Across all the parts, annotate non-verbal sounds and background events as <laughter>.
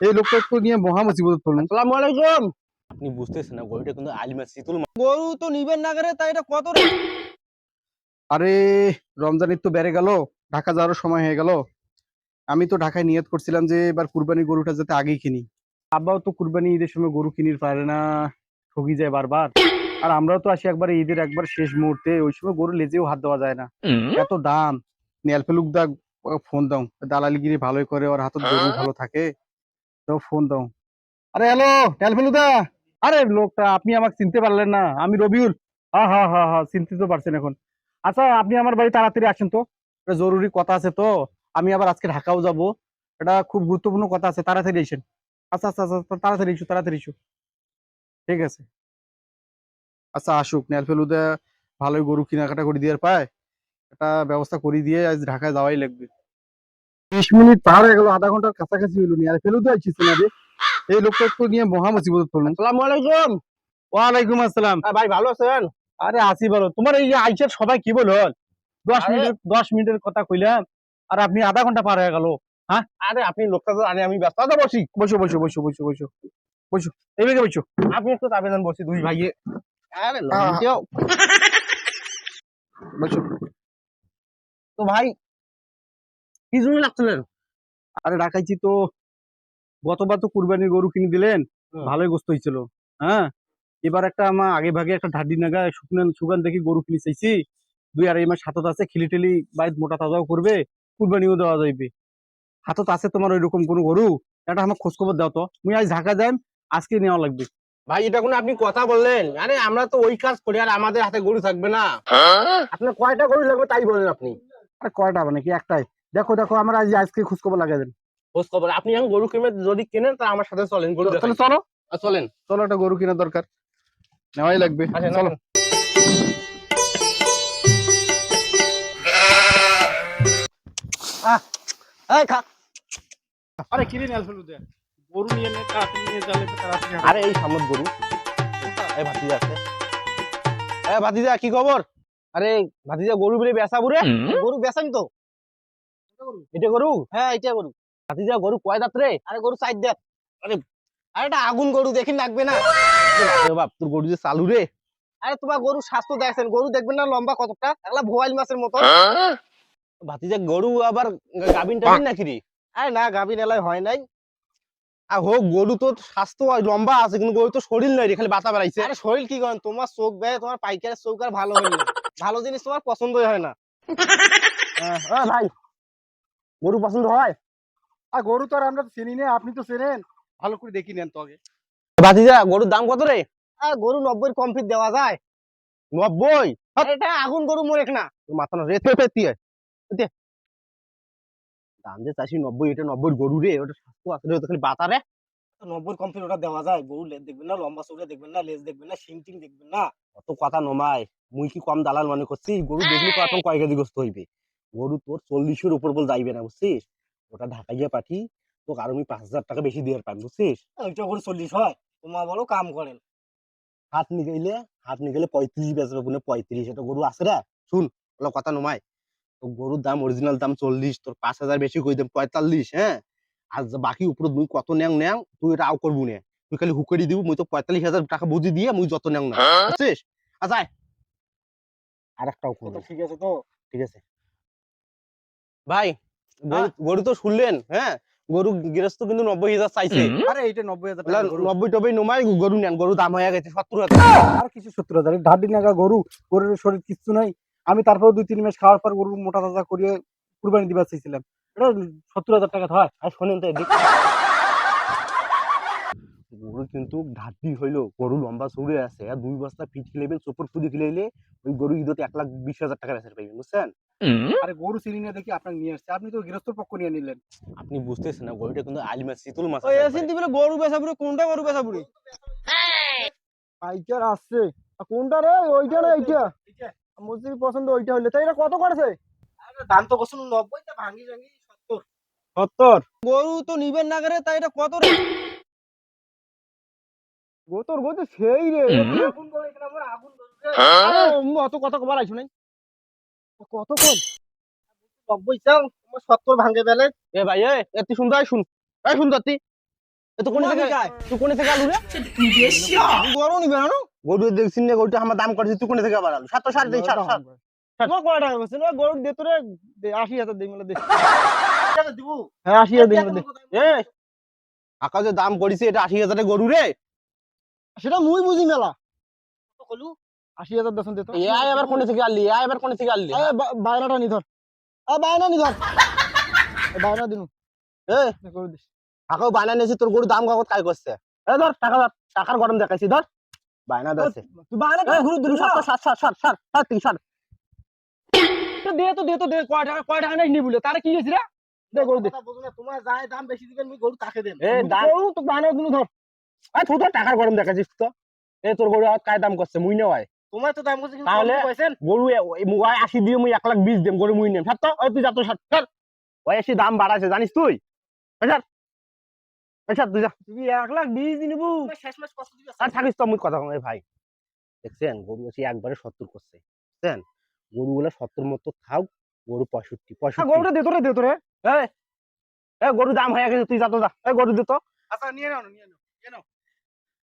এই লোকটা তো নিয়ে মহা মুসিবত পড়লেন। আসসালামু আলাইকুম। আপনি বুঝতেছেন না গরুটা কিন্তু আলিমা শীতল গরু তো নিবেন না করে তাই এটা কত রে? আরে রমজান ঈদ তো বেড়ে গেল ঢাকা যাওয়ার সময় হয়ে গেল। আমি তো ঢাকায় নিয়ত করছিলাম যে এবার কুরবানি গরুটা যাতে আগেই কিনি। আব্বাও তো কুরবানি ঈদের সময় গরু কিনির পারে না ঠকি যায় বারবার। আর আমরাও তো আসি একবার ঈদের একবার শেষ মুহূর্তে ওই সময় গরু লেজেও হাত দেওয়া যায় না। এত দাম। নেল ফেলুক দা ফোন দাও। দালালিগিরি ভালোই করে ওর হাতত গরু ভালো থাকে। তো ফোন দাও। আরে হ্যালো নেল ফেলু দা। আরে লোকটা আপনি আমাকে চিনতে পারলেন না। আমি রবিউল। হা হা হা হা চিনতে তো পারছেন এখন। আচ্ছা আপনি আমার বাড়ি তাড়াতাড়ি আসেন তো। একটা জরুরি কথা আছে তো। আমি আবার আজকে ঢাকাও যাব। এটা খুব গুরুত্বপূর্ণ কথা আছে। তাড়াতাড়ি এসেন আচ্ছা আচ্ছা আচ্ছা আচ্ছা, তাড়াতাড়ি ইস্যু তাড়াতাড়ি ইস্যু ঠিক আছে। আচ্ছা আসুক নেল ফেলুদা ভালোই গরু কেনাকাটা করে দিয়ে পায়। একটা ব্যবস্থা করে দিয়ে আজ ঢাকায় যাওয়াই লাগবে। বিশ মিনিট পার হয়ে গেল আধা ঘণ্টার কাছাকাছি হইল নি আর ফেলুদা আইছিস না রে। এই লোকটা তো নিয়ে মহা মুসিবত পড়লেন আসসালামু আলাইকুম। ওয়ালাইকুম আসসালাম। হ্যাঁ, ভাই ভালো আছেন? আরে আসি বলো তোমার এই যে আইসের সবাই কি বলো? দশ মিনিটের দশ মিনিটের কথা কইলাম আর আপনি আধা ঘণ্টা পার হয়ে গেল। আরে আপনি লোকটা তো আরে আমি ব্যস্ত। আছি বসি। বসো বসো বসো বসো বসো। বসো। এইদিকে বসো। আপনি একটু আবেদন বসি দুই ভাইয়ে। আরে বসো। তো ভাই কি জন্য লাগছিলেন আরে রাখাইছি তো। গতবার তো কুরবানির গরু কিনে দিলেন হুম। ভালোই গোস্ত হয়েছিল। হ্যাঁ? এবার একটা আমার আগে ভাগে একটা ঢাডি নাগা শুকনান সুগান দেখি গরু কিনে চাইছি। দুই আড়াই মাস হাতত আছে খিলি টিলি বাইর মোটা তাজাও করবে কুরবানিও দেওয়া যাইবে। হাতত আছে তোমার ওই রকম কোনো গরু? এটা আমার খোঁজ খবর দাও তো। মুই আজ ঢাকা যাই আজকে নেওয়া লাগবে। ভাই এটা কোনো আপনি কথা বললেন? আরে আমরা তো ওই কাজ করি আর আমাদের হাতে গরু থাকবে না। আপনার কয়টা গরু লাগবে তাই বলেন আপনি। আরে কয়টা মানে কি একটাই? দেখো দেখো আমার আজ আজকে খোঁজ খবর লাগাই দেন। খোঁজ খবর আপনি এখন গরু কিনে যদি কেনেন তা আমার সাথে চলেন গরু তাহলে চলো। চলেন। চলো একটা গরু কেনার দরকার। নেওয়াই লাগবে। চলো। চলো এই খা। আরে কিনে নিয়ে আসলো গরু নিয়ে নে তাড়াতাড়ি নিয়ে যাবে তাড়াতাড়ি আরে এই সামনে গরু। এই ভাতিজা আছে। এ ভাতিজা কি খবর? আরে ভাতিজা গরু বলে বেচা বুড়ে? গরু বেচানি তো? এটা গরু? হ্যাঁ এটা গরু। ভাতিজা গরু কয় দাঁত রে? আরে গরু চার দাঁত আরে আরে এটা আগুন গরু দেখি লাগবে না। বাপ তোর গরু যে চালু রে। আরে তোমার গরু স্বাস্থ্য দেখছেন গরু দেখবেন না লম্বা কতটা একলা ভোয়াইল মাছের মতো। ভাতিজা গরু আবার গাবিন টাবিন নাকি রে? আরে না গাবিন এলাই হয় নাই। আর হোক গরু তো স্বাস্থ্য লম্বা আছে কিন্তু গরু তো শরীর রে খালি বাতা বেড়াইছে। আরে শরীর কি করেন? তোমার চোখ ব্যয় তোমার পাইকারের চোখ আর ভালো হয় না। ভালো জিনিস তোমার পছন্দই হয় না। ভাই। গরু পছন্দ হয়? আর গরু তো আর আমরা তো চিনি না আপনি তো চেনেন। ভালো করে দেখি নেন তো আগে। বাতিজা গরুর দাম কত রে? আর গরু নব্বই কম ফিট দেওয়া যায়। নব্বই? এটা আগুন গরু মরেক না। মাথা না রেত পেতে। দাম যে চাইছি নব্বই এটা নব্বই গরু রে ওটা স্বাস্থ্য আছে ওটা খালি বাতা রে। নব্বই কম ফিট ওটা দেওয়া যায়। গরু লেজ দেখবেন না লম্বা চৌড়া দেখবেন না লেজ দেখবেন না শিং টিং দেখবেন না। অত কথা নমায়। মুই কি কম দালাল মনে করছি? গরু দেখলি তো এখন কয় কেজি গোস্ত হইবে। গরু তোর চল্লিশের উপর বল যাইবে না বুঝছিস? ওটা ঢাকা গিয়ে পাঠি তো আর আমি পাঁচ হাজার টাকা বেশি দিয়ে পাই বুঝছিস? ওইটা করে চল্লিশ হয় তোমার বলো কাম করেন। হাত নিগেলে হাত নিগেলে পঁয়ত্রিশ বেচবে বলে পঁয়ত্রিশ এটা গরু আছে রে। শুন ওগুলো কথা নমায় তো গরুর দাম অরিজিনাল দাম চল্লিশ তোর পাঁচ হাজার বেশি কই দেম পঁয়তাল্লিশ হ্যাঁ? আর বাকি উপরে তুই কত নেও নেও তুই এটা আও করব নে। তুই খালি হুকরি দিব মুই তো পঁয়তাল্লিশ হাজার টাকা বুঝি দিয়ে মুই যত নেও না বুঝছিস? আচ্ছা আর একটাও করব। ঠিক আছে তো? ঠিক আছে। ভাই গরু- গরু তো শুনলেন হ্যাঁ? গরু গৃহস্থ কিন্তু নব্বই হাজার চাইছে। আরে এইটা নব্বই হাজার। নব্বই টব্বই নমাই গরু নেন গরু দাম হয়ে গেছে সত্তর হাজার। আর কিছু সত্তর হাজার? ঢাডি নাগা গরু গরুর শরীর কিচ্ছু নাই। আমি তারপর দুই তিন মাস খাওয়ার পর গরু মোটা তাজা করিয়ে কুরবানি দিবার চাইছিলাম। এটা সত্তর হাজার টাকা হয় আর শোনেন তো এদিক। গরু কিন্তু ঘাটতি হইল গরু লম্বা চৌড়ে আছে আর দুই বস্তা ফিট খিলাইবেন চোপর ফুদি খিলাইলে ওই গরু ঈদতে এক লাখ বিশ হাজার টাকা বেচার পাইবেন বুঝছেন? আরে গরু চিনি না দেখি আপনাকে নিয়ে আসছে। আপনি তো গৃহস্থর পক্ষ নিয়ে নিলেন। আপনি বুঝতেছেন না গরুটা কিন্তু আলিমা শীতল মাছ ওই এসিন দিবলে গরু বেচা পুরো কোনটা গরু বেচা পুরি পাইকার আসছে। কোনটা রে? ওইটা না এইটা? মুসির পছন্দ ওইটা হইলে। তাই এটা কত করেছে? দাম তো কষ্ট নব্বই তা ভাঙ্গি ভাঙ্গি সত্তর। সত্তর? গরু তো নিবেন না করে তাই এটা কত রে? গোতর গোতর সেই রে। আগুন আরে অত কথা কবার আইছো নাই। কত কোন নব্বই চাও তোমার সত্তর ভাঙ্গে বেলে। এ ভাই এ এত সুন্দর শুন এই সুন্দর তুই। এ কোন থেকে তুই কোন থেকে আলু রে? গরু নিবে না গরু দেখছিস না গরুটা আমার দাম করছিস তুই কোন থেকে আবার আলু? সাতশো ষাট দিই ষাট ষাট তোমার কয় টাকা বলছে গরু দে তোরে আশি হাজার দিই দে। হ্যাঁ আশি হাজার দিই এ আকাশে দাম করিছে এটা আশি হাজারের গরু রে। সেটা মুই বুঝি মেলা। আশি হাজার দেন দে তো। এ আয় এবার কোন থেকে আনলি? আয় এবার কোন থেকে আনলি? বায়নাটা নি ধর। আ বায়না নি ধর। বায়না দিনু। এ। দে, দিস। আকাও বায়না নিয়েছি তোর গরু দাম কাগজ কাই করছে। এ ধর টাকা ধর টাকার গরম দেখাইছি ধর। বায়না দিয়েছে তুই বায়না দুরু ষাট ষাট ষাট ষাট ষাট ষাট তিন ষাট তো দে তো দে তো দে কয় টাকা কয় টাকা নাই নি বলে? তারে কি হয়েছে রে? দে গরু দে। তোমার যাই দাম বেশি দিবেন আমি গরু তাকে দেন এ গরু তো বায়না দিনু ধর। আই তুই তো টাকার গরম দেখাইছিস তো। এ তোর গরু আর কায় দাম করছে মুই নেওয়াই তোমার তো দাম করছে তাহলে গরু ওই মুগাই আশি দিয়ে মুই এক লাখ বিশ দিম গরু মুই নেম। সাত তো ওই তুই যা তো সাত ওই এসে দাম বাড়াছে জানিস তুই? ছাড়। ছাড় তুই যা। তুই এক লাখ বিশ দিন নিবু। আর থাকিস তো মুই কথা কম এ ভাই। দেখছেন গরু এসে একবারে সত্তর করছে। বুঝছেন গরু গুলো সত্তর মতো থাক গরু পঁয়ষট্টি হ্যাঁ, পঁয়ষট্টি গরুটা দে তোরে দে তোরে। এই, এই গরু দাম হয়ে গেছে তুই যা তো যা। এই গরু দে তো। আচ্ছা নিয়ে নাও নিয়ে নাও।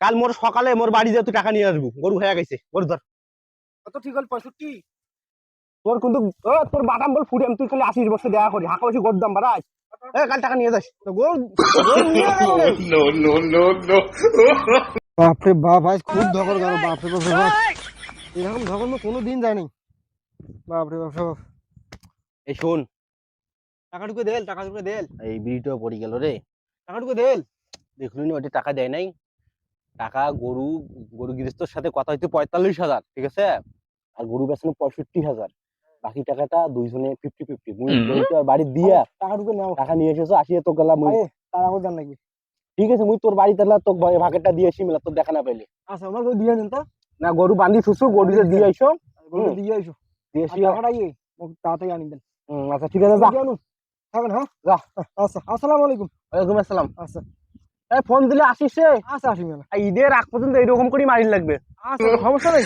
কাল মোর সকালে মোর বাড়ি যেয়ে তুই টাকা নিয়ে আসব। গরু হয়ে গেছে। গরু ধর। কত ঠিক হল পঁয়ষট্টি? তোর কিন্তু ও তোর বাদাম বল ফুটে তুই খালি আশিস বছর দেওয়া করি। হাঁকা বেশি গরুর দাম বাড়াই এ কাল টাকা নিয়ে যাস। তো। <laughs> বাপরে বাপ আজ খুব ধকর গেল বাপরে বাপরে বাপ। এরকম ধকর মো কোনো দিন যায়নি। বাপরে বাপ বাপ। এই শোন। টাকাটুকু দেল টাকাটুকু দেল। এই বিড়িটাও পড়ে গেল রে। টাকাটুকু দেল। দেখলুন ওটা টাকা দেয় নাই? টাকা গরু গরু গৃহস্থর সাথে কথা হইতে পঁয়তাল্লিশ হাজার ঠিক আছে? আর গরু বেচানো পঁয়ষট্টি হাজার। বাকি টাকাটা দুইজনে ফিফটি ফিফটি। মুই বাড়ি দিয়া টাকাটুকু নাও। টাকা নিয়ে এসেছ আসিয়ে তো গেলাম মুই আরে, তাড়াহুড়ো জান লাগবে ঠিক আছে মুই তোর বাড়ি তাহলে তোর ভাগেরটা দিয়ে আসি মেলা তোর দেখা না পাইলে। আচ্ছা আমার গরু দিয়ে দিন তো? না গরু বান্ধি শুশু গরু দিয়ে আইসো। গরু দিয়ে আইসো। দিয়ে আর আসি টাকাটা ইয়ে তাড়াতাড়ি আনি দেন। আচ্ছা ঠিক আছে যা। থাকেন হ্যাঁ যা। আচ্ছা আসসালামু আলাইকুম। ওয়ালাইকুম আসসালাম। আচ্ছা। ফোন দিলে আসিস রে। আচ্ছা আসি মেলা ঈদের আগ পর্যন্ত এইরকম করে মারি লাগবে। আচ্ছা সমস্যা নেই।